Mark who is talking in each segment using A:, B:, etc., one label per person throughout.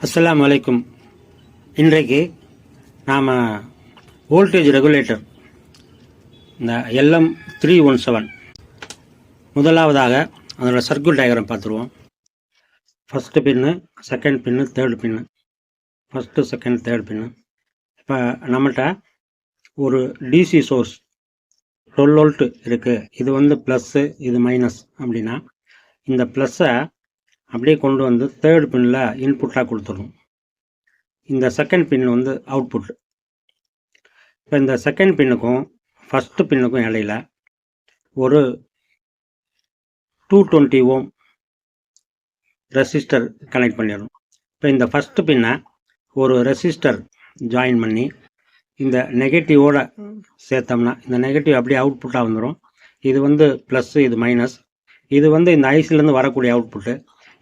A: அஸ்லாம் வலைக்கும் இன்றைக்கு நாம் வோல்டேஜ் ரெகுலேட்டர் இந்த எல்எம் த்ரீ ஒன் செவன் முதலாவதாக அதோட சர்க்கியூட் டயக்ராம் பார்த்துருவோம். First pin second pin third pin first second third pin இப்போ நம்மகிட்ட ஒரு டிசி சோர்ஸ் டுவெல் வோல்ட்டு இருக்குது இது வந்து ப்ளஸ்ஸு இது மைனஸ் அப்படின்னா இந்த ப்ளஸ்ஸை அப்படியே கொண்டு வந்து தேர்ட் பின்னில் இன்புட்டாக கொடுத்துடணும். இந்த செகண்ட் பின் வந்து அவுட்புட் இப்போ இந்த செகண்ட் பின்னுக்கும் ஃபஸ்ட்டு பின்னுக்கும் இடையில் ஒரு two twenty ohm resistor connect பண்ணிடணும். இப்போ இந்த ஃபஸ்ட்டு பின்னை ஒரு ரெசிஸ்டர் ஜாயின் பண்ணி இந்த நெகட்டிவோட சேர்த்தோம்னா இந்த நெகட்டிவ் அப்படியே அவுட்புட்டாக வந்துடும் இது வந்து ப்ளஸ்ஸு இது மைனஸ் இது வந்து இந்த ஐசிலேருந்து வரக்கூடிய அவுட்புட்டு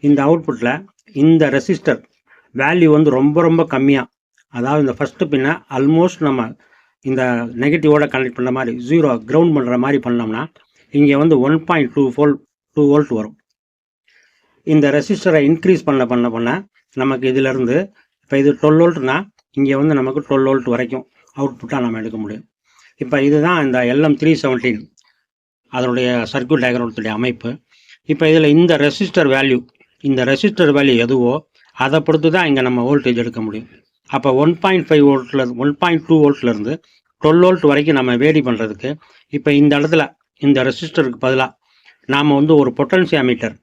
A: இந்த அவுட்புட்டில் இந்த ரெசிஸ்டர் வேல்யூ வந்து ரொம்ப ரொம்ப கம்மியாக அதாவது இந்த ஃபஸ்ட்டு பின்னே ஆல்மோஸ்ட் நம்ம இந்த நெகட்டிவோட கனெக்ட் பண்ணுற மாதிரி ஜீரோ கிரவுண்ட் பண்ணுற மாதிரி பண்ணோம்னா இங்கே வந்து one point two ஃபோல் two volt வரும். இந்த ரெசிஸ்டரை இன்க்ரீஸ் பண்ண பண்ண பண்ண நமக்கு இதிலேருந்து இப்போ இது டுவெல் வோல்ட்னா இங்கே வந்து நமக்கு டுவெல் வோல்ட் வரைக்கும் அவுட்புட்டாக நம்ம எடுக்க முடியும். இப்போ இதுதான் இந்த எல்எம் த்ரீ செவன்டீன் அதனுடைய சர்க்யூட் டயக்ராமத்துடைய அமைப்பு. இப்போ இதில் இந்த ரெசிஸ்டர் வேல்யூ இந்த ரெசிஸ்டர் வேல்யூ எதுவோ அதை பொறுத்து தான் இங்கே நம்ம வோல்டேஜ் எடுக்க முடியும். அப்போ ஒன் பாயிண்ட் ஃபைவ் வோல்ட்டில் ஒன் பாயிண்ட் டூ வோல்ட்லேருந்து டுவெல் வோல்ட் வரைக்கும் நம்ம வேடி பண்ணுறதுக்கு இப்போ இந்த இடத்துல இந்த ரெசிஸ்டருக்கு பதிலாக நாம் வந்து ஒரு பொட்டன்சியாமீட்டர்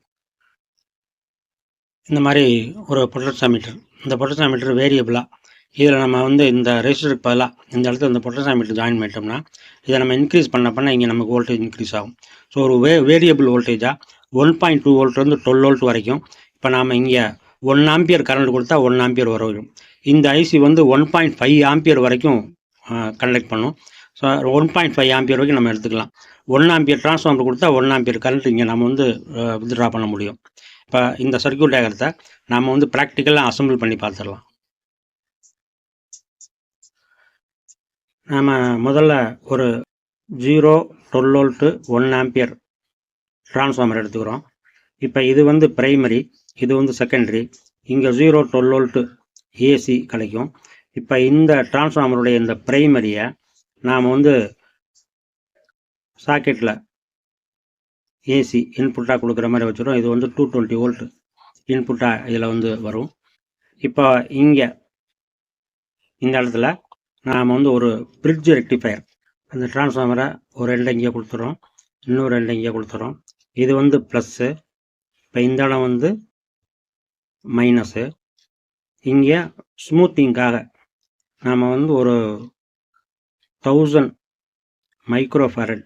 A: இந்த மாதிரி ஒரு பொட்டன்சியாமீட்டர் இந்த பொட்டன்சியாமீட்டர் வேரியபிளாக இதில் நம்ம வந்து இந்த ரெஜிஸ்டருக்கு பதிலாக இந்த இடத்துல இந்த பொட்டன்சியாமீட்டர் ஜாயின் பண்ணிட்டோம்னா இதை நம்ம இன்க்ரீஸ் பண்ண பண்ண இங்கே நமக்கு வோல்டேஜ் இன்க்ரீஸ் ஆகும். ஸோ ஒரு வே வேரியபிள் வோல்டேஜாக ஒன் பாயிண்ட் டூ வோல்ட்லேருந்து டுவெல் வோல்ட் வரைக்கும். இப்போ நாம் இங்கே ஒன் ஆம்பியர் கரண்ட் கொடுத்தா ஒன் ஆம்பியர் வரும். இந்த ஐசி வந்து ஒன் பாயிண்ட் ஃபைவ் ஆம்பியர் வரைக்கும் கண்டக்ட் பண்ணும். So one point five ampere வரைக்கும் நம்ம எடுத்துக்கலாம். ஒன் ஆம்பியர் ட்ரான்ஸ்ஃபார்மர் கொடுத்தா ஒன் ஆம்பியர் கரண்ட் இங்கே நம்ம வந்து வித்ட்ரா பண்ண முடியும். இப்போ இந்த சர்க்யூட் டயக்ரத்தை நாம் வந்து ப்ராக்டிக்கலாக அசம்பிள் பண்ணி பார்த்துடலாம் நாம் முதல்ல ஒரு zero twelve volt one ampere transformer எடுத்துக்கிறோம். இப்போ இது வந்து பிரைமரி இது வந்து செகண்டரி இங்கே ஜீரோ டுவெல் வோல்ட்டு ஏசி கிடைக்கும் இப்போ இந்த டிரான்ஸ்ஃபார்மருடைய இந்த பிரைமரியை நாம் வந்து சாக்கெட்டில் ஏசி இன்புட்டாக கொடுக்குற மாதிரி வச்சுருவோம். இது வந்து டூ டுவெண்ட்டி வோல்ட்டு இன்புட்டாக இதில் வந்து வரும். இப்போ இங்கே இந்த இடத்துல நாம் வந்து ஒரு பிரிட்ஜ் ரெக்டிஃபயர் அந்த டிரான்ஸ்ஃபார்மரை ஒரு ரெண்டு இங்கே கொடுத்துறோம். இன்னொரு ரெண்டு இங்கே கொடுத்துறோம். இது வந்து ப்ளஸ்ஸு இப்போ இந்த இடம் வந்து மைனஸு இங்கே ஸ்மூத்திங்காக நாம் வந்து ஒரு thousand micro farad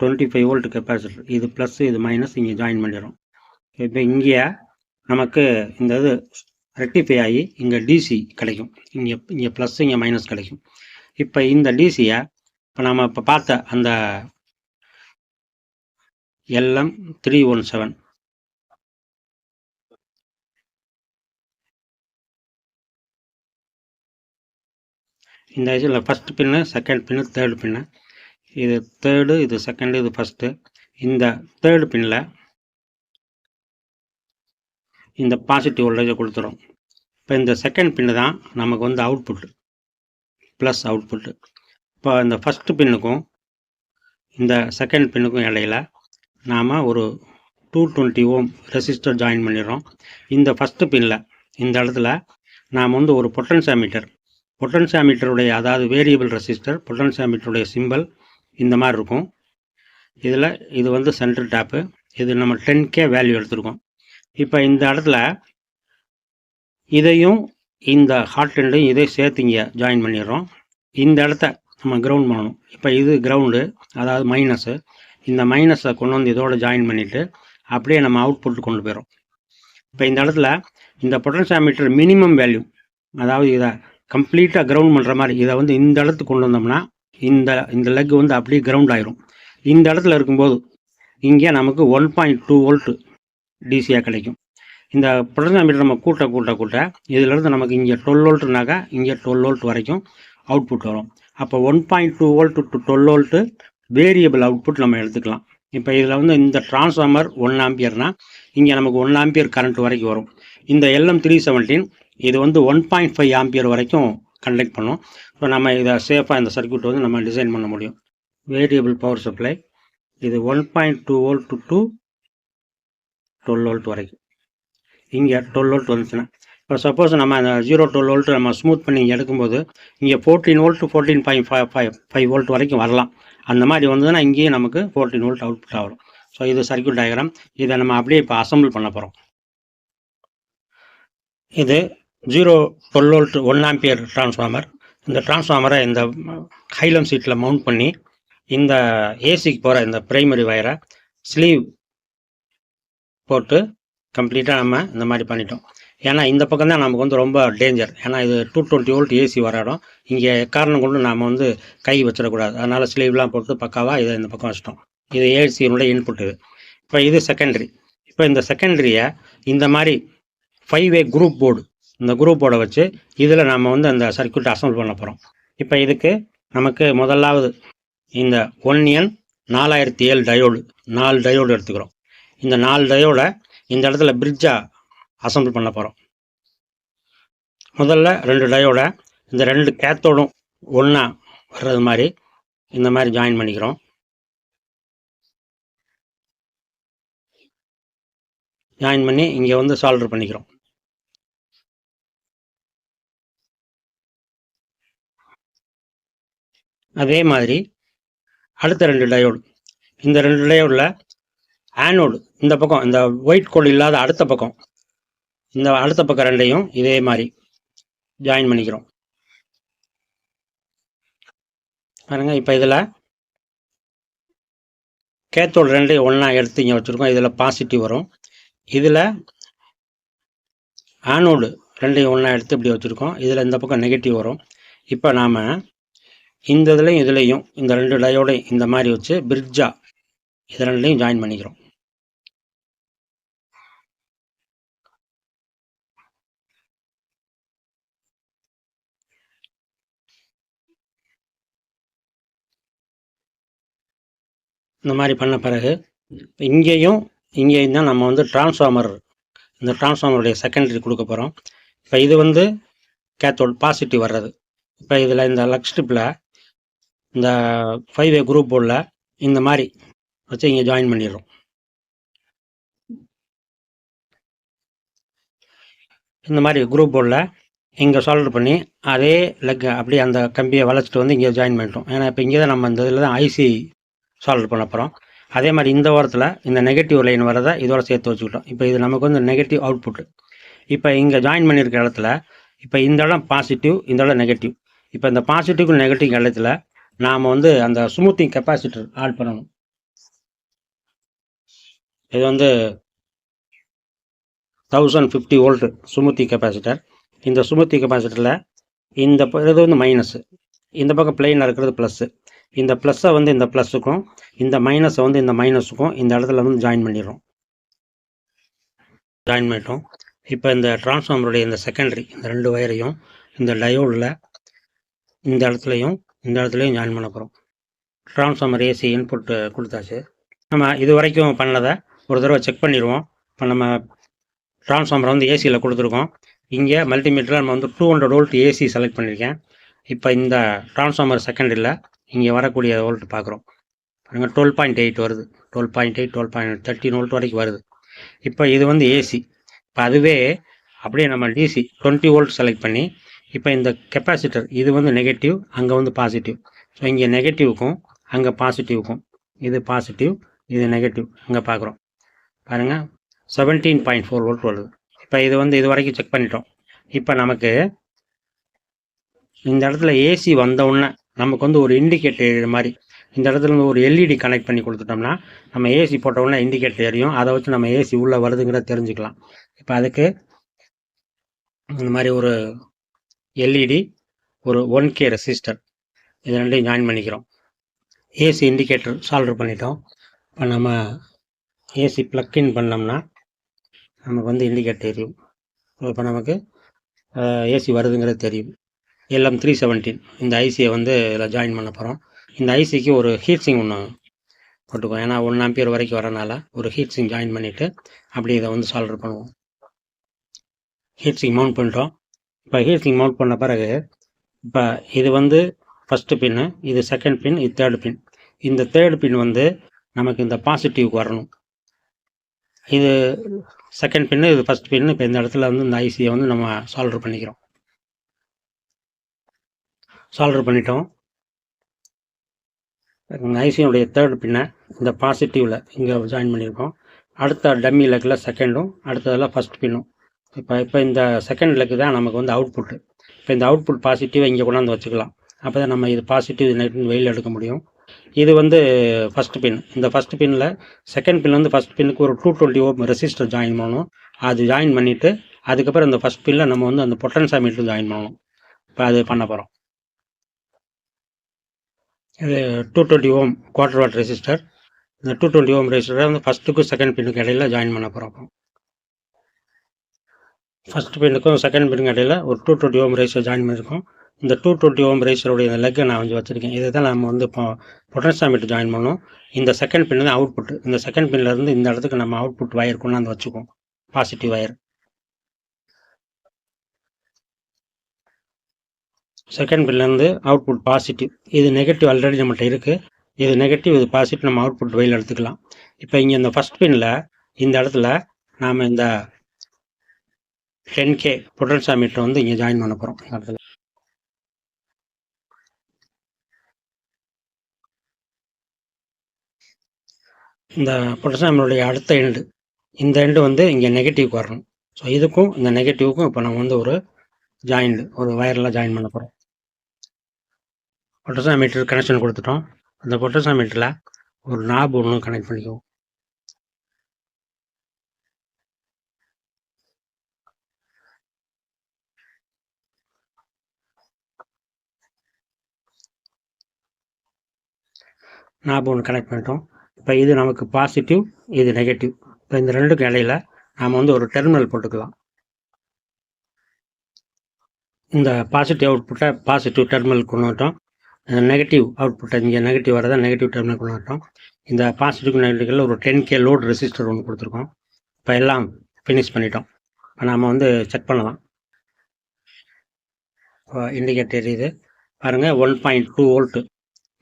A: twenty five volt capacitor இது ப்ளஸ் இது மைனஸ் இங்கே ஜாயின் பண்ணிடுறோம். இப்போ இங்கே நமக்கு இந்த இது ரெக்டிஃபை ஆகி இங்கே டிசி கிடைக்கும். இங்கே இங்கே ப்ளஸ் இங்கே மைனஸ் கிடைக்கும். இப்போ இந்த டிசியை இப்போ நம்ம இப்போ பார்த்த அந்த எல்எம் த்ரீ ஒன் செவன். இந்த ஐசியில் first pin second pin third pin இது தேர்டு இது செகண்டு இது ஃபஸ்ட்டு இந்த தேர்டு பின்னில் இந்த பாசிட்டிவ் வோல்டேஜை கொடுத்துரும். இப்போ இந்த செகண்ட் பின்னு தான் நமக்கு வந்து அவுட்புட்டு ப்ளஸ் அவுட்புட்டு இப்போ இந்த ஃபஸ்ட்டு பின்னுக்கும் இந்த செகண்ட் பின்னுக்கும் இடையில நாம் ஒரு two twenty ohm resistor join பண்ணிடுறோம். இந்த ஃபஸ்ட்டு பின்னில் இந்த இடத்துல நாம் வந்து ஒரு பொட்டன்சியாமீட்டர் பொட்டன்சியாமீட்டருடைய அதாவது வேரியபிள் ரெசிஸ்டர் பொட்டன்சியாமீட்டருடைய சிம்பிள் இந்த மாதிரி இருக்கும். இதில் இது வந்து சென்ட்ரல் டேப்பு இது நம்ம டென் கே வேல்யூ எடுத்திருக்கோம். இப்போ இந்த இடத்துல இதையும் இந்த ஹாட் எண்டையும் இதை சேர்த்து இங்கே ஜாயின் பண்ணிடுறோம். இந்த இடத்த நம்ம கிரவுண்ட் பண்ணணும். இப்போ இது கிரவுண்டு அதாவது மைனஸு இந்த மைனஸை கொண்டு வந்து இதோட ஜாயின் பண்ணிவிட்டு அப்படியே நம்ம அவுட்புட் கொண்டு போயிடும் இப்போ இந்த இடத்துல இந்த பொட்டன்சியாமீட்டர் மினிமம் வேல்யூ அதாவது இதை கம்ப்ளீட்டாக கிரவுண்ட் பண்ணுற மாதிரி இதை வந்து இந்த இடத்துக்கு கொண்டு வந்தோம்னா இந்த இந்த லெக் வந்து அப்படியே கிரவுண்ட் ஆயிரும். இந்த இடத்துல இருக்கும்போது இங்கே நமக்கு ஒன் பாயிண்ட் டூ வோல்ட்டு டிசியாக கிடைக்கும். இந்த பொட்டன்சியோமீட்டர் நம்ம கூட்ட கூட்ட கூட்ட இதிலிருந்து நமக்கு இங்கே டுவெல் வோல்ட்டுனாக்கா இங்கே டுவெல் வோல்ட் வரைக்கும் அவுட்புட் வரும். அப்போ one point two volt to twelve volt variable output நம்ம எடுத்துக்கலாம். இப்போ இதில் வந்து இந்த டிரான்ஸ்ஃபார்மர் ஒன் ஆம்பியர்னா இங்கே நமக்கு ஒன் ஆம்பியர் கரண்ட் வரைக்கும் வரும். இந்த எல்எம் த்ரீ செவன்டீன் இது வந்து ஒன் பாயிண்ட் ஃபைவ் ஆம்பியர் வரைக்கும் கண்டக்ட் பண்ணும். ஸோ நம்ம இதை சேஃபாக இந்த சர்க்கியூட் வந்து நம்ம டிசைன் பண்ண முடியும். வேரியபிள் பவர் சப்ளை இது one point two volt to twelve volt வரைக்கும். இங்கே டுவெல் வோல்ட் வந்துச்சுன்னா இப்போ சப்போஸ் நம்ம அந்த ஜீரோ டுவெல் வோல்ட் நம்ம ஸ்மூத் பண்ணி இங்கே எடுக்கும்போது இங்கே fourteen volt fourteen point five five five volt வரைக்கும் வரலாம். அந்த மாதிரி வந்ததுன்னா இங்கேயும் நமக்கு ஃபோர்டீன் வோல்ட் அவுட்புட் ஆகும். ஸோ இது சர்க்யூட் டயக்ராம் இதை நம்ம அப்படியே இப்போ அசம்பிள் பண்ண போகிறோம் இது zero twelve volt one ampere transformer இந்த டிரான்ஸ்ஃபார்மரை இந்த ஹைலம் சீட்டில் மவுண்ட் பண்ணி இந்த ஏசிக்கு போகிற இந்த பிரைமரி வயரை ஸ்லீவ் போட்டு கம்ப்ளீட்டாக நம்ம இந்த மாதிரி பண்ணிட்டோம். ஏன்னா இந்த பக்கம் தான் நமக்கு வந்து ரொம்ப டேஞ்சர் ஏன்னா இது டூ டுவெண்ட்டி வோல்ட் ஏசி வர இடம். இங்கே காரணம் கொண்டு நாம் வந்து கை வச்சிடக்கூடாது. அதனால் ஸ்லீவ்லாம் போட்டு பக்காவாக இதை இந்த பக்கம் வச்சிட்டோம். இது ஏசியினுடைய இன்புட் இது. இப்போ இது செகண்டரி இப்போ இந்த செகண்டரியை இந்த மாதிரி ஃபைவ் வே குரூப் போர்டு இந்த குரூப் போர்டை வச்சு இதில் நம்ம வந்து அந்த சர்க்கியூட் அசம்பிள் பண்ண போகிறோம் இப்போ இதுக்கு நமக்கு முதலாவது இந்த ஒன் என் நாலாயிரத்தி ஏழு டயோடு நாலு டயோடு எடுத்துக்கிறோம். இந்த நாலு டயோடை இந்த இடத்துல பிரிட்ஜாக அசம்பிள் பண்ண போகிறோம் முதல்ல ரெண்டு டயோட இந்த ரெண்டு கேத்தோடும் ஒன்றா வர்றது மாதிரி இந்த மாதிரி ஜாயின் பண்ணிக்கிறோம். ஜாயின் பண்ணி இங்கே வந்து சால்டர் பண்ணிக்கிறோம். அதே மாதிரி அடுத்த ரெண்டு டயோடு இந்த ரெண்டு டயோடில் ஆனோடு இந்த பக்கம் இந்த ஒயிட் கோடு இல்லாத அடுத்த பக்கம் இந்த அடுத்த பக்கம் ரெண்டையும் இதே மாதிரி ஜாயின் பண்ணிக்கிறோம். பாருங்க இப்போ இதில் கேத்தோடு ரெண்டையும் ஒன்றா எடுத்து இங்கே வச்சுருக்கோம். இதில் பாசிட்டிவ் வரும். இதில் ஆனோடு ரெண்டையும் ஒன்றா எடுத்து இப்படி வச்சுருக்கோம். இதில் இந்த பக்கம் நெகட்டிவ் வரும். இப்போ நாம் இந்த இதுலையும் இதுலேயும் இந்த ரெண்டு டயோடையும் இந்த மாதிரி வச்சு பிரிட்ஜா இது ரெண்டையும் ஜாயின் பண்ணிக்கிறோம். இந்த மாதிரி பண்ண பிறகு இங்கேயும் இங்கேயும் தான் நம்ம வந்து டிரான்ஸ்ஃபார்மர் இந்த டிரான்ஸ்ஃபார்மருடைய செகண்டரி கொடுக்க போகிறோம் இப்போ இது வந்து கேத்தோட் பாசிட்டிவ் வர்றது. இப்போ இதில் இந்த லக்ஸ்ட்ரிப்பில் இந்த ஃபைவ் ஏ குரூப் போர்டில் இந்த மாதிரி வச்சு இங்கே ஜாயின் பண்ணிடுறோம். இந்த மாதிரி குரூப் போர்டில் இங்கே சால்டர் பண்ணி அதே லெக் அப்படியே அந்த கம்பியை வளைச்சிட்டு வந்து இங்கே ஜாயின் பண்ணிட்டோம். ஏன்னா இப்போ இங்கே தான் நம்ம இந்த இதில் தான் ஐசி சால்வ் பண்ண போகிறோம் அதே மாதிரி இந்த வாரத்தில் இந்த நெகட்டிவ் லைன் வரதை இதோட சேர்த்து வச்சுக்கிட்டோம். இப்போ இது நமக்கு வந்து நெகட்டிவ் அவுட்புட் இப்போ இங்கே ஜாயின் பண்ணியிருக்க இடத்துல இப்போ இந்த இடம் பாசிட்டிவ் இந்த இடம் நெகட்டிவ் இப்போ இந்த பாசிட்டிவ் நெகட்டிவ் இடத்துல நாம் வந்து அந்த ஸ்மூத்திங் கெப்பாசிட்டர் ஆட் பண்ணணும். இது வந்து thousand fifty volt smoothing capacitor இந்த சுமுத்தி கெப்பாசிட்டரில் இந்த இது வந்து மைனஸு இந்த பக்கம் பிளெயினில் இருக்கிறது ப்ளஸ்ஸு இந்த ப்ளஸ்ஸை வந்து இந்த ப்ளஸ்ஸுக்கும் இந்த மைனஸை வந்து இந்த மைனஸுக்கும் இந்த இடத்துல வந்து ஜாயின் பண்ணிடுறோம். ஜாயின் பண்ணிட்டோம். இப்போ இந்த டிரான்ஸ்ஃபார்மருடைய இந்த செகண்டரி இந்த ரெண்டு வயரையும் இந்த டயோடில் இந்த இடத்துலையும் இந்த இடத்துலையும் ஜாயின் பண்ண போகிறோம் டிரான்ஸ்ஃபார்மர் ஏசி இன்புட் கொடுத்தாச்சு. நம்ம இது வரைக்கும் பண்ணதை ஒரு தடவை செக் பண்ணிடுவோம். இப்போ நம்ம டிரான்ஸ்ஃபார்மரை வந்து ஏசியில் கொடுத்துருக்கோம். இங்கே மல்டிமீட்டரில் நம்ம வந்து two hundred volt AC select பண்ணியிருக்கேன் இப்போ இந்த டிரான்ஸ்ஃபார்மர் செகண்டரியில் இங்கே வரக்கூடிய வோல்ட் பார்க்குறோம். பாருங்கள் டுவெல் பாயிண்ட் எயிட் வருது. Twelve point eight twelve point thirteen volt வரைக்கும் வருது. இப்போ இது வந்து ஏசி இப்போ அதுவே அப்படியே நம்ம டிசி டுவெண்ட்டி வோல்ட் செலக்ட் பண்ணி இப்போ இந்த கெப்பாசிட்டர் இது வந்து நெகட்டிவ் அங்கே வந்து பாசிட்டிவ் ஸோ இங்கே நெகட்டிவுக்கும் அங்கே பாசிட்டிவுக்கும் இது பாசிட்டிவ் இது நெகட்டிவ் அங்கே பார்க்குறோம். பாருங்கள் செவன்டீன் பாயிண்ட் ஃபோர் வோல்ட் வருது. இப்போ இது வந்து இது வரைக்கும் செக் பண்ணிட்டோம். இப்போ நமக்கு இந்த இடத்துல ஏசி வந்த உடனே நமக்கு வந்து ஒரு இண்டிகேட்டர் மாதிரி. இந்த இடத்துல இருந்து ஒரு எல்இடி கனெக்ட் பண்ணி கொடுத்துட்டோம்னா நம்ம ஏசி போட்ட உடனே இண்டிகேட்டர் எரியும் அதை வச்சு நம்ம ஏசி உள்ளே வருதுங்கிறத தெரிஞ்சுக்கலாம். இப்போ அதுக்கு இந்த மாதிரி ஒரு எல்இடி ஒரு ஒன் கே ரெசிஸ்டர் இது ரெண்டையும் ஜாயின் பண்ணிக்கிறோம். ஏசி இண்டிகேட்டர் சால்வ் பண்ணிட்டோம். இப்போ நம்ம ஏசி இன் பண்ணோம்னா நமக்கு வந்து இண்டிகேட்டர் எரியும் இப்போ நமக்கு ஏசி வருதுங்கிறது தெரியும். எல்எம் த்ரீ செவன்டீன் இந்த ஐசியை வந்து இதில் ஜாயின் பண்ண போகிறோம் இந்த ஐசிக்கு ஒரு ஹீட் சிங் ஒன்று போட்டுக்குவோம் ஏன்னா ஒன் ஆம்பியர் வரைக்கும் வரனால ஒரு ஹீட் சிங் ஜாயின் பண்ணிவிட்டு அப்படி இதை வந்து சால்டர் பண்ணுவோம். ஹீட் சிங் மவுண்ட் பண்ணிட்டோம். இப்போ ஹீட் சிங் மவுண்ட் பண்ண பிறகு இப்போ இது வந்து ஃபஸ்ட்டு பின்னு இது செகண்ட் பின் இது தேர்டு பின் இந்த தேர்டு பின் வந்து நமக்கு இந்த பாசிட்டிவ்க்கு வரணும். இது செகண்ட் பின்னு இது ஃபஸ்ட் பின்னு இப்போ இந்த இடத்துல வந்து இந்த ஐசியை வந்து நம்ம சால்டர் பண்ணிக்கிறோம். சால்டர் பண்ணிட்டோம். இந்த தேர்ட் பின்னை இந்த பாசிட்டிவில் இங்கே ஜாயின் பண்ணியிருக்கோம் அடுத்த டம்மி லெக்கில் செகண்டும் அடுத்ததில் ஃபஸ்ட் பின்னும் இப்போ இப்போ இந்த செகண்ட் லெக்கு தான் நமக்கு வந்து அவுட்புட்டு இப்போ இந்த அவுட்புட் பாசிட்டிவை இங்கே கொண்டாந்து வச்சுக்கலாம். அப்போ தான் நம்ம இது பாசிட்டிவ் நெகட்டிவ் வெயில் எடுக்க முடியும். இது வந்து ஃபஸ்ட் பின் இந்த ஃபஸ்ட் பின்னில் செகண்ட் பின் வந்து ஃபஸ்ட் பின்னுக்கு ஒரு two twenty ohm resistor join பண்ணணும். அது ஜாயின் பண்ணிவிட்டு அதுக்கப்புறம் இந்த ஃபஸ்ட் பின்னில் நம்ம வந்து அந்த பொட்டன்சாமீட்டர் ஜாயின் பண்ணணும். இப்போ அது பண்ண போகிறோம் இது two twenty ohm quarter watt resistor இந்த டூ டுவெண்ட்டி ஓம் ரெசிஸ்டரை வந்து ஃபஸ்ட்டுக்கும் செகண்ட் பின்னுக்கு இடையில ஜாயின் பண்ண போகிறோம் ஃபஸ்ட் பின்னுக்கும் செகண்ட் பின்னுக்கு இடையில ஒரு two twenty ohm resistor join பண்ணியிருக்கோம் இந்த டூ டுவெண்ட்டி ஓம் ரெசிஸ்டருடைய இந்த லெக்கை நான் வந்து வச்சுருக்கேன். இதை தான் நம்ம வந்து இப்போ பொட்டன்சாமீட்டர் ஜாயின் பண்ணோம். இந்த செகண்ட் பின் தான் அவுட்புட் இந்த செகண்ட் பின்லேருந்து இந்த இடத்துக்கு நம்ம அவுட்புட் வயர் கொண்டாந்து வச்சுக்குவோம். பாசிட்டிவ் வயர் செகண்ட் பின்லேருந்து அவுட்புட் பாசிட்டிவ் இது நெகட்டிவ் ஆல்ரெடி நம்மகிட்ட இருக்குது இது நெகட்டிவ் இது பாசிட்டிவ் நம்ம அவுட்புட் வெளியில் எடுத்துக்கலாம். இப்போ இங்கே இந்த ஃபஸ்ட் பின்னில் இந்த இடத்துல நாம் இந்த டென் கே பொட்டன்சாமீட்டர் வந்து இங்கே ஜாயின் பண்ண போகிறோம் இந்த இடத்துல. இந்த பொட்டன்சாமீட்டருடைய அடுத்த எண்டு இந்த எண்டு வந்து இங்கே நெகட்டிவ்க்கு வரணும். ஸோ இதுக்கும் இந்த நெகட்டிவுக்கும் இப்போ நம்ம வந்து ஒரு ஜாயின்டு ஒரு வயரெலாம் ஜாயின் பண்ண போகிறோம் பொட்டன்சாமீட்டர் கனெக்ஷன் கொடுத்துட்டோம். அந்த பொட்டன்சாமீட்டரில் ஒரு நாப் ஒன்று கனெக்ட் பண்ணிக்குவோம். நாப் ஒன்று கனெக்ட் பண்ணிட்டோம். இப்போ இது நமக்கு பாசிட்டிவ் இது நெகட்டிவ் இப்போ இந்த ரெண்டுக்கும் இடையில நாம் வந்து ஒரு டெர்மினல் போட்டுக்கலாம். இந்த பாசிட்டிவ் அவுட்புட்டை பாசிட்டிவ் டெர்மினல் கொண்டு வந்துட்டோம். நெகட்டிவ் அவுட்புட்டை இங்கே நெகட்டிவ் வரதை நெகட்டிவ் டெர்மினல் கொண்டு இந்த பாசிட்டிவ் நெகட்டிவ்ல ஒரு டென் கே லோட் ரெசிஸ்டர் ஒன்று கொடுத்துருக்கோம். இப்போ எல்லாம் ஃபினிஷ் பண்ணிட்டோம். இப்போ நாம் வந்து செக் பண்ணலாம். இப்போ இண்டிகேட்டர் எரியுது பாருங்கள் one point two volt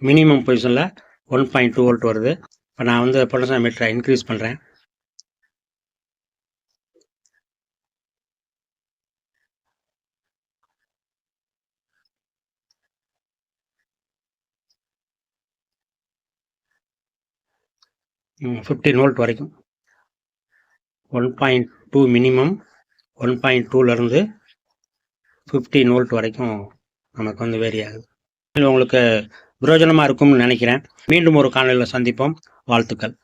A: minimum பொசிஷனில் ஒன் பாயிண்ட் டூ வோல்ட் வருது. இப்போ நான் வந்து பொட்டன்ஷியல் மீட்டரை இன்க்ரீஸ் பண்ணுறேன் ஃபிஃப்டீன் வோல்ட் வரைக்கும். One point two minimum one point டூலேருந்து ஃபிஃப்டீன் வோல்ட் வரைக்கும் நமக்கு வந்து வேரி ஆகுது. உங்களுக்கு பிரயோஜனமாக இருக்கும்னு நினைக்கிறேன். மீண்டும் ஒரு காணொலியில் சந்திப்போம். வாழ்த்துக்கள்.